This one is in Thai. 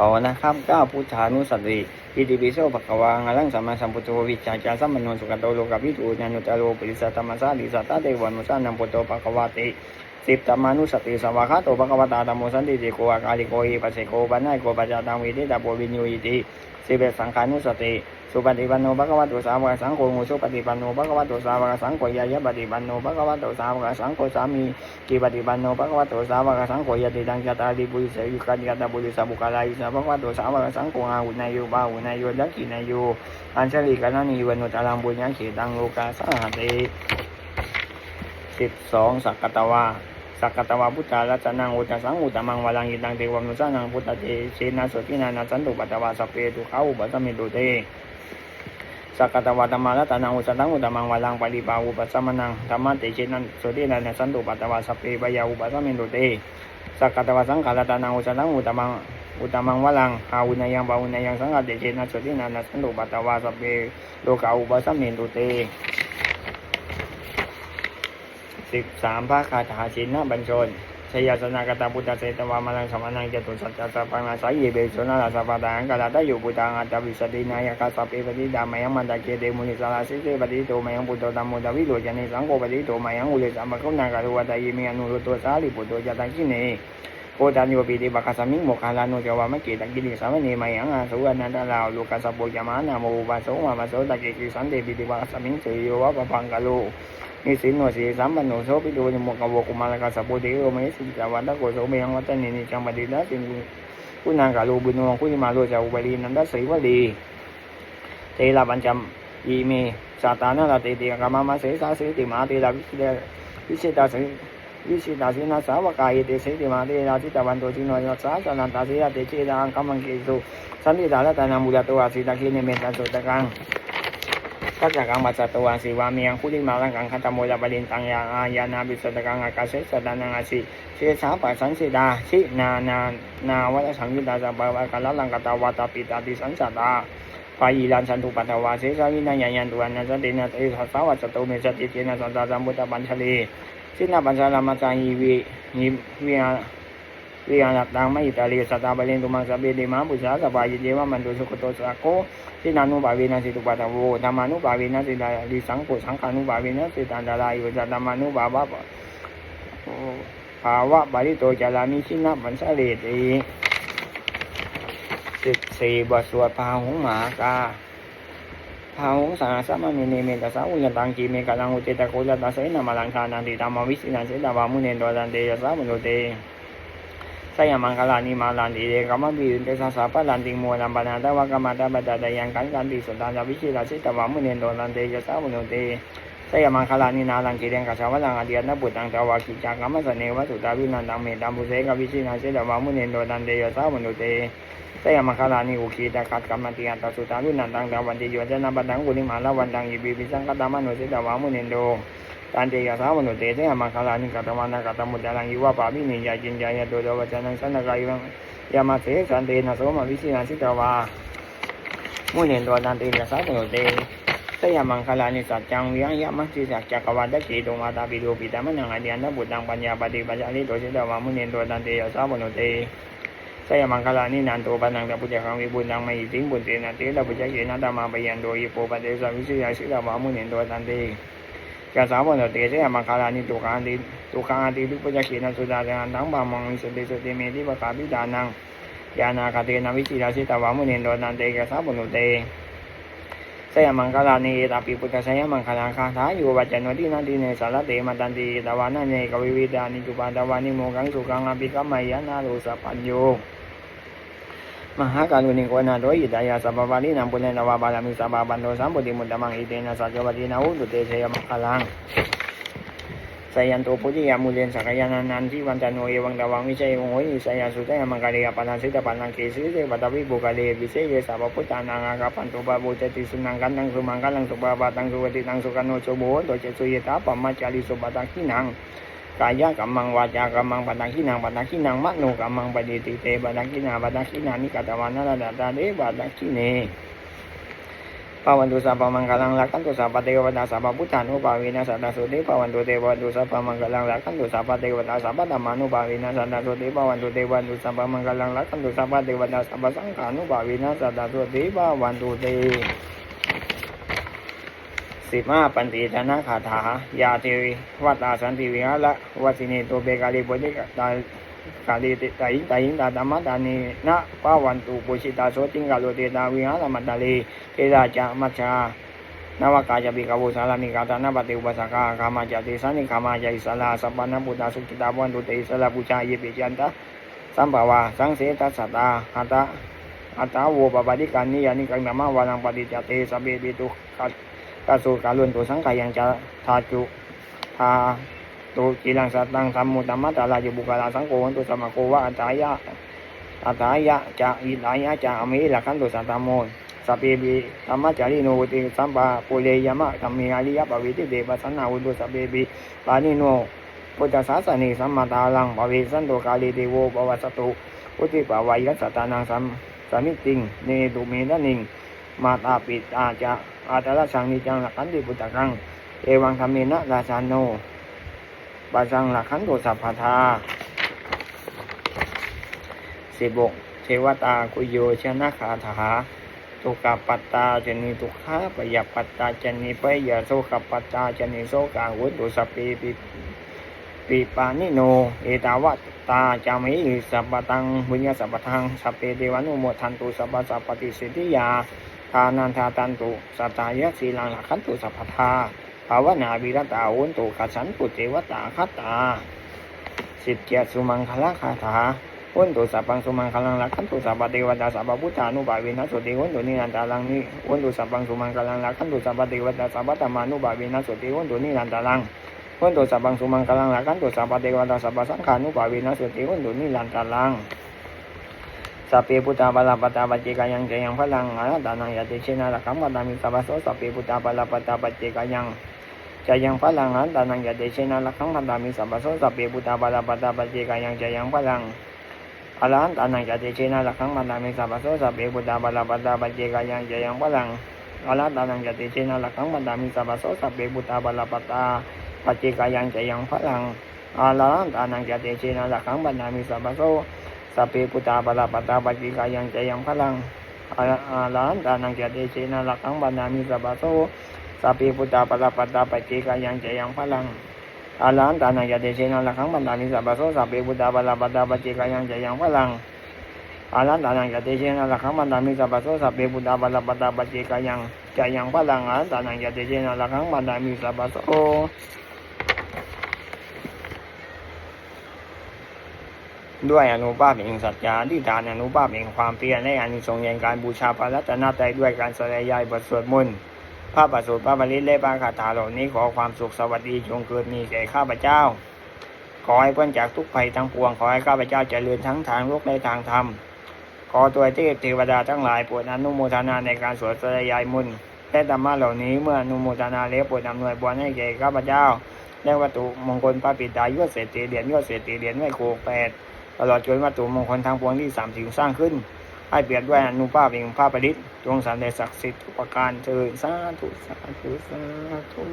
ต่อนะครับก้าพุทธานุสติอิติปิโสภควางัลังสัมมาสัมพุทโธวิจารสัมมโนสุขโตโลกาภิทูญานุตโรปิสัตตมัสสาลิสัตตะเทวานุสานัมพุทโธภควาติ สิบธรรมานุสติสวากาโตภควตาธรรมโมสันติติโกอาคาลิโกหิปัสสิโกปัญญโกปัจจตังวิทิตาโพวิญญูอิติสิบเอ็ดสังขานุสติสุปฏิปันโนภควตุสาวกสังโฆสุปฏิปันโนภควตุสาวกสังโฆยายะปฏิปันโนภควตุสาวกสังโฆสามีกิปฏิปันโนภควโตสาวกสังโฆยติตังจตาริบุริสยุคันยตบุริสบุคลายิสภควโตสาวกสังโฆอาหุนายโยบาหุนายโยดักขินายโยอัญชลิกานานิวนุตตรังบุญญาเขตังโลกาสหติ สิบสองสักกตวาสักกตวาพุทธารัตนังอุตสังอุตมังวลังยิตังเทวมนุสานังพุทธเตเชนะสุตินานาสันตุปัตวาสเพตุเขาอุปสมิตุเตสักกตวาธรรมารัตนังอุสตังอุตมังวาลังปริปาอุปสัมนังธรรมะเตเชนันสุตินันสันตุปัตวาสพเพปยาอุปสัมมิตุเตสักกตวาสังขารตนังอุสตังอุตมังอุตมังวาลังอาวุนายังบาวุนายังสังฆเตเชนันสุตินันสันตุปัตวาสพเพโลกาอุปสัมมิตุเต สิบสามพระคาถาชินนบัญชนชยสนากตาพุทธเสตวามาลังสมานังจตุสัจจะสัพพังอาศัยเยเบสุนาลาสัพพะตังกาลาตอยู่พุทธังอัตตวิสตินายกาสัพเพปฏิดามายังมันตะเกเดมุนิสาราสิเสปฏิโตมายังพุทโธธรรมโมทวิโรจเนสังโฆปฏิโตมายังอุเลสัมภคุณากาลุวัตยิเมอนุรุตโตสาลิปุตโตจตังคิเนโคตันโยปิติบัคสมิงโมคาลานุจวามะเกตังกิริสามเนมายังอาสุอนันตลาวลูกัสสะโปยามานาโมอุบาโสมามาโสตะเกกิสันเตปิติบัคสมิงเสยโยวะปะพังกะโล นิสินโนสีสัมปันโนโสปิโตนิโมกะโวกุมารกาสัพพุเทโอเมสิจาวันตะโกโสเมยังวัตเนนิจังปฏิดาสิงกุณากาโลบุญวงคุณิมาโลจาอุบาลีนันดาสีวลีเทลาปัญจมอีเมสาตานาลาเตติกามามาเสสาเสติมาเตลาวิสิเดวิสิตาสิวิสิตาสินาสาวกายเตเสติมาเตลาทิตวันโตจิโนยสาสนันตาสิยาเตเจดังคัมมังเกสุสันติดาลตานามุลาตอาสิตาคิเนเมตันโสตะกัง กัจจกังมัจจตวาสีวามียังคุลิมาลังกังคันตโมยาบดินตังยาอายานาบิสตกังอากาเสสดานังอาสิเชสาปัสันสิดาชินานานาวัตสังยุตาจับาวากาลลังกตาวาตาปิตาติสันสตาปายีรันสันตุปัตวาเสสาวินายันยันตุอันนัสตินาเตสัสสาวัจโตเมสติเจนะสันตาจัมบุตตปัญชลีสินาปัญชลามาจายีวิยิวิอา วิอาลัตังไม่อิตาลีสัตาบาลินตุมังสเบดีมาบุษาสบายเยวามันตุสุขโตสะโกสินานุบาเวนะสิตุปัตตโวธรรมานุบาเวนะสิดาลิสังโฆสังขานุบาเวนะสิตันดาลายโยจะธรรมานุบาบะภาวะบาลิโตจารามิชินะปัญสเลติสิบสี่บทสวดพาหงหมากาพาหงสาสมามิเนเมตสาวุญตังกีเมกาลังอุเตตะโกจัตตาเสนามาลังคานันติตามวิสินันเสดาวามุเนนโดรันเตยสามุโนเต สยามังคลานิมาลันติเดกามะบิรุนเตสาสาปะลันติมัวลัมปนาตะวะกามาตะบัตตะยังกันกันติสุตานวิชิตาสิตวามุเนนโดนันเตยะสามุโนเตสยามังคลานินาลังกิเรงกัสสาวลังอเดียนบุตังตวากิจักามะสเนวะสุตาวินันตังเมตัมบุเสกวิชินาสิตวามุเนนโดนันเตยะสามุโนเตสยามังคลานิอุคีตะคัดกัมมติอันตสุตาวินันตังตวันติโยจนะบัตังกุลิมาลาวันตังยิบิปิสังกตามะโนสิตวามุเนนโด ตันเตยะสาวนุเตเตมังคลานิกัตมานะกัตมุตตะลังยุวะปาปินิยาจินยายะโดโดวจนังสันนกายังยามาเสสันเตนะโสมวิสินันสิตวามุเนนตัวตันเตยะสาวนุเตสยามังคลานิสัจจังวิยังยะมัสสิสัจจกวัตตะเกตุมาตาปิโดปิตามันังอเดียนะบุตังปัญญาปฏิปัญญาลิโตสิตวามุเนนตัวตันเตยะสาวนุเตสยามังคลานินันโตปนังตะปุจจังวิบุญังไม่สิงบุญเตนะเตระปุจจเกนะธรรมาปยันโดยโปปเตสวิสิยาสิตวามุเนนตัวตันเต กสาวนดอยเตชะมังคาลานิตุกานิตุกานิทุกปัญญขีนสุดาจันทังบามังสติสติเมติปะตาพิดานังยานาคาเตนาวิชิราสิตาวามุเนนโดนันเตกสาวนดอยเตสยมังคาลานิตาปิปุตสยมังคาลาคาถาอยู่วัจจโนที่นันติเนสารเตมาตันติตาวานันเนกวิวิดานิจุปาตาวานิโมกังสุกังอภิกรมมยานาลุสะพัญโย รุณิโกนาโดยอิตายาสัพพะลินังปุเรนวาบาลามิสัพพะปันโตสัมปุติมุตตมังอิเตนะสัจจวัตินาอุตุเตเชยมังคลังสยันโตปุจิยามุเลนสักยานานันทิวันจันโนเอวังตวังวิเชยโหยสยาสุตยมังกาลียปานันสิตปันนังเกสิเสปัตวิบุกาเลวิเศยสัพพพุทธานังอากาปันโตบาบุเจติสุนังกันตังสุมังกัลังสุบาบาตังสุวติตังสุกันโนโชโบโตเจสุยตาปัมมาจาริสุบาตังขินัง กายะกัมมังวาจากัมมังปัตตังขินังปัตตังขินังมโนกัมมังปฏิติเตปัตตังขินาปัตตังขินานิกัตวานาระดาตาเดปัตตังขิเนภาวันตุสัพพมังคลังรักขันตุสัพพเทวตาสัพพพุทธานุภาเวนะสัตตสุติภาวันตุเทวันตุสัพพมังคลังรักขันตุสัพพเทวตาสัพพธรรมานุภาเวนะสัตตสุติภาวันตุเทวันตุสัพพมังคลังรักขันตุสัพพเทวตาสัพพสังฆานุภาเวนะสัตตสุติภาวันตุเต สิบห้าปันติธนาคาถายาเทวิวัตตาสันติวิหาระวัชินีตัวเบกาลิปุจิกตากาลิติตายิงตายิงตาธรรมตานีนะปาวันตุปุชิตาโสติงกาโลเตตาวิหารมัตตาลีเทราจามัชชานวากาจะบิกาวุสารามิกาตานาปฏิอุปสกาคามาจติสันนิคามาจอิสลาสัพพนาบุตาสุขิตาวันตุเตอิสลาปุชาเยปิจันตะสัมภาวาสังเสตัสสตาหัตะอัตตาโวปปะดิการนิยานิกังธรรมวานังปฏิจเตสเบปิตุกั กสุกาลุนตุสังขายังจะทาจุทาตุจิลังสัตตังธรรมุตมะตาลาจุบุกาลาสังโฆวันตุสมะโกวะอัตายะอัตายะจะอิตายะจะอเมหิลักขันตุสัตตโมสเปบิธรรมจาริโนวติสัมปะปุเรยมะธรรมีอาริยปวิติเดปสันนาวุตุสเปบิปานิโนพุทธศาสนิสัมมาตาลังปวิสันโตกาลิเทโวปวัสสตุอุติปวายัสสตานังสัมสมิติงเนตุเมนะนิงมาตาปิตาจะ อาตระสังนิจังหลักขันติปุตตะกังเอวังธรรมินะราชาโนปัสสังหลักขันตุสัพพทาสิบกเทวตาคุโยชนะคาถาทุกขปัตตาจนิทุกขาปยปัตตาจนิปยโสขปัตตาจนิโสกาวุตุสพปีปิปิปานิโน เอตาวัตตาจามิสัพพตังบุญญาสัพพทังสัพเพเทวานุโมทันตุสัพพสัพปฏิสิทธิยา ทานันทาตันตุสัตายะสีลังลักขันตุสัพพทาภาวนาวิรตาวุนตุขัสันตุเทวตาคัตตาสิบเจ็ดสุมังคละคาถาวุนตุสัพพังสุมังคลังรักขันตุสัพพเทวตาสัพพพุทธานุภาเวนะสุติวุนตุนิรันตาลังนิวุนตุสัพพังสุมังคลังรักขันตุสัพพเทวตาสัพพธรรมานุภาเวนะสุติวุนตุนิรันตาลังวุนตุสัพพังสุมังคลังรักขันตุสัพพเทวตาสัพพสังฆานุภาเวนะสุติวุนตุนิรันตาลัง สัพเพพุทธาบาลาปตาปเจกายังเจยังพลังอาราตานังยติเชนะรักขังกัตามิสัพพโสสัพเพพุทธาบาลาปตาปเจกายังจยังพลังอาราตานังยติเชนะรักังกัตามิสัพพโสสัพเพพุทธาบาลาปตาปเจกายังเจยังพลังอรหันตานังจติเชนะลักังมันตามิสัพพโสสัพเพบุตตาบาลาปตาปเจกายังเจยังพลังอรหันตานังจติเชนะลักังมันตามิสัพพโสสัพเพบุตตาบาลาปตาปเจกายังเจยังพลังอรหันตานังจติเชนะลักังมันตามิสัพพะโส สเพบุตาบาลาปตาปัจเจกายังเจยังพลังอรหันตานังเจติเชนะลักังมันามิสัพพะโสสัพเพบุตาบาลาปตาปัจเจกายังเจยังพลังอาลันตานังยาเดชนะลักังบันามิสัพพะโสสัพเพบุตาบาลาปตาปัจเจกายังใจยังพลังอาลันตานังยาเดชนะลักขังบันดามิสัพพะโสสัพเพบุตาบาลาปตาปจเจกายังจะยังพลังอาลันตานังยาเดชนะลักขังบันดามิสัพพะโส ด้วยอนุภาพแห่งสัจจาที่ฐานอนุภาพแห่งความเพียรและอานิสงส์แห่งการบูชาพระรัตนตรัยด้วยการแสดงยายบทสวดมนต์พระประสูติพระบริตและพระคาถาเหล่านี้ขอความสุขสวัสดีจงเกิดมีแก่ข้าพเจ้า ขอให้พ้นจากทุกภัยทั้งปวง ขอให้ข้าพเจ้าเจริญทั้งทางโลกและทางธรรม ขอตัวเทพเทวดาทั้งหลายโปรดอนุโมทนาในการสวดสยายมนต์และธรรมะเหล่านี้เมื่ออนุโมทนาแล้วโปรดอำนวยบรให้แก่ข้าพเจ้าและวัตถุมงคลพระปิตายศเศรษฐีเหรียญยศเศรษฐีเหรียญไม่โคแปด ตลอดจนวัตถุมงคลทางปวงที่สามสิงสร้างขึ้น ให้เปรียบด้วยอนุภาพเองพระประดิษฐ์จงสำเร็จศักดิ์สิทธิ์ทุกประการเถิญสาธุสาธุสาธุ